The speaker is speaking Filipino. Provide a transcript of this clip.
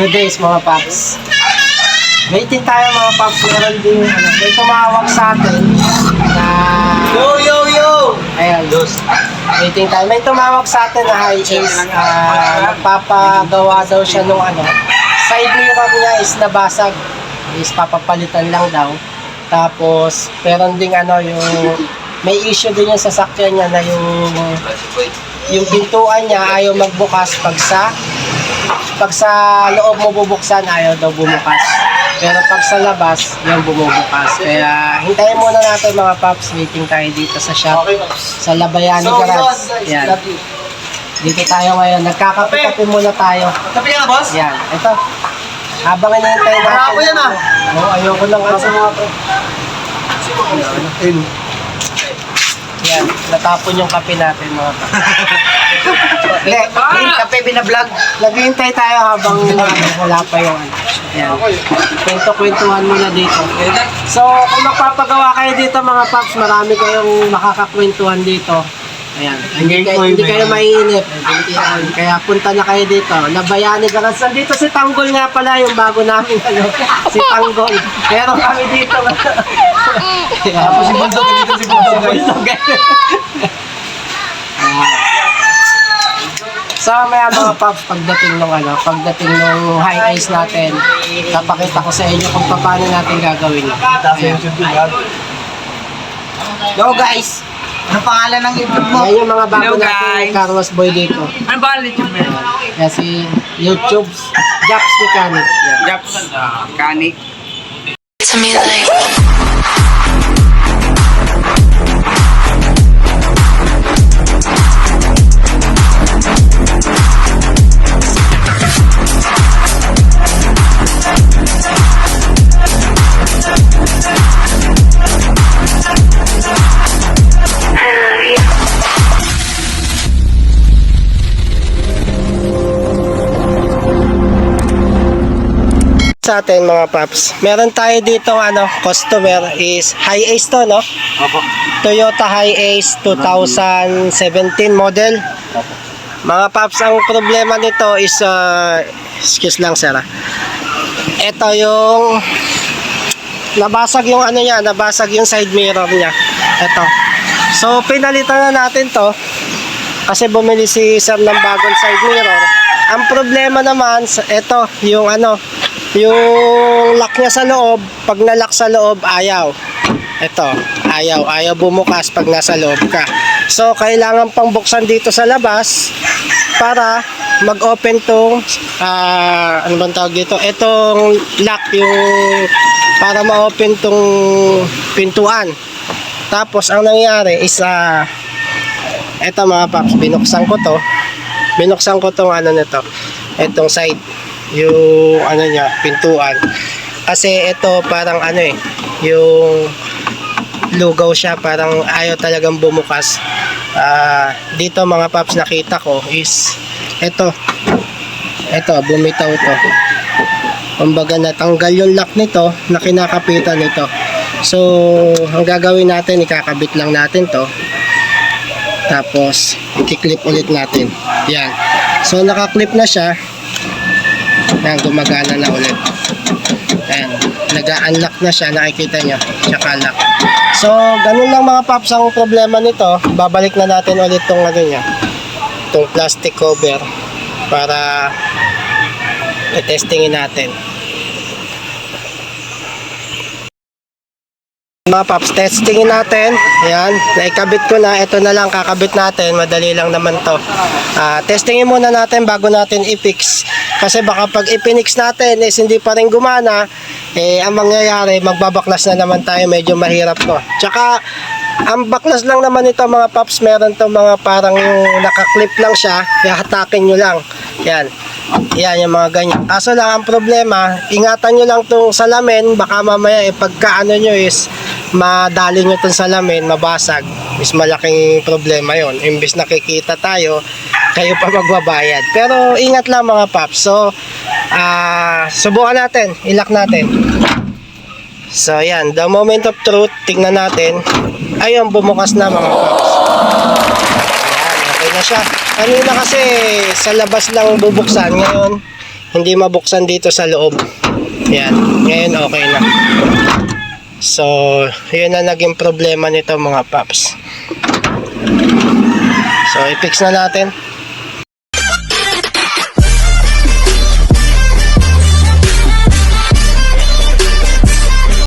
Good days mga paps. Waiting tayo mga paps. Meron din, ano, may tumawag sa atin na... Yo, yo, yo! Ayan, waiting tayo. May tumawag sa atin na high ace. Uh, magpapagawa daw siya nung ano. Side mirror niya is nabasag. Is papapalitan lang daw. Tapos, meron ding ano, yung... May issue din yung sasakyan niya na yung yung pintuan niya ayaw magbukas pag sa pag sa loob mo bubuksan ayaw daw bumukas. Pero pag sa labas yung bumubukas. Kaya hintayin muna natin mga paps. Waiting tayo dito sa shop. Sa Labayani So, Garage. Yan. dito tayo ngayon. Nagkakape-kape muna tayo. Kapi nga, boss? yan. Ito. Habang hinihintay natin. Marami yan, ah. Oo, ayoko lang ano. Mga pre yan natapon yung kape natin mga paps Hindi, Hindi, kape binablog. Naghihintay tayo habang ano, wala pa yung ano. Kwento-kwentuhan muna dito. So, kung magpapagawa kayo dito mga paps, marami kayong makakakwentuhan dito. Ayan. Hindi, kayo, hindi kayo maiinip. Ayan. Kaya punta na kayo dito. Labayani Garage. Nandito si Tanggol nga pala yung bago namin ano, si Tanggol. Pero kami dito. Tapos si Bundok dito si Bundok. So may mga paps pagdating ng ano, pagdating ng high ace natin, napakita ko sa inyo kung paano natin gagawin. Ayan. Yo, guys! Ano pangalan ng YouTube mo? Yan yung mga bago Hello, natin guys. Carlos Boy dito. Ano ba ang YouTube mo? Kaya si YouTube Japs Mechanic. Japs. Mechanic. to me like Sa atin mga paps, meron tayo dito ano, customer is high ace to no? Opo. Toyota High Ace 2017 model. Mga paps, ang problema nito is, uh, excuse lang sir ah. Ito yung, nabasag yung ano niya, nabasag yung side mirror niya. Ito. So, pinalitan na natin to. Kasi bumili si sir ng bagong side mirror. Ang problema naman, ito, yung ano, yung lock niya sa loob, pag nalock sa loob, ayaw. Ito, ayaw, ayaw bumukas pag nasa loob ka. So, kailangan pang buksan dito sa labas para mag-open tong, ah, ano bang tawag dito? Itong lock, yung para ma-open tong pintuan. Tapos, ang nangyari is, ah, eto mga paps, binuksan ko to. Binuksan ko tong ano nito, etong side, yung ano niya, pintuan. Kasi ito parang ano eh, yung lugaw siya, parang ayaw talagang bumukas. Ah, dito mga paps nakita ko is ito. Ito, bumitaw to. Kumbaga natanggal yung lock nito na kinakapitan nito. So, ang gagawin natin, ikakabit lang natin to. Tapos, i-clip ulit natin. Yan. So, naka-clip na siya. Yan, gumagana na ulit. Ayan, nag-unlock na siya, nakikita nyo, tsaka lock. So, ganun lang mga paps ang problema nito. Babalik na natin ulit tong ano niya, tong plastic cover para i-testingin natin. Mga paps, testingin natin. Ayan, naikabit ko na. Ito na lang, kakabit natin. Madali lang naman to. Ah, testingin muna natin bago natin i-fix. Kasi baka pag i-pinix natin is hindi pa rin gumana, eh, ang mangyayari, magbabaklas na naman tayo. Medyo mahirap to. Tsaka, ang baklas lang naman ito mga paps, meron to mga parang yung nakaklip lang siya, ihatakin nyo lang. Yan. Yan yung mga ganyan. Kaso lang ang problema, ingatan nyo lang tong salamin, baka mamaya eh, pagka ano nyo is madali nyo tong salamin, mabasag. Is malaking problema yon. Imbis nakikita tayo, kayo pa magbabayad. Pero ingat lang mga paps. So, ah subukan natin, ilak natin. So, yan. The moment of truth, tingnan natin. Ayun, bumukas na mga paps. Ayan, okay na siya. Kanina kasi sa labas lang bubuksan. Ngayon, hindi mabuksan dito sa loob. Yan, ngayon okay na. So, yun na naging problema nito mga paps. So, i-fix na natin.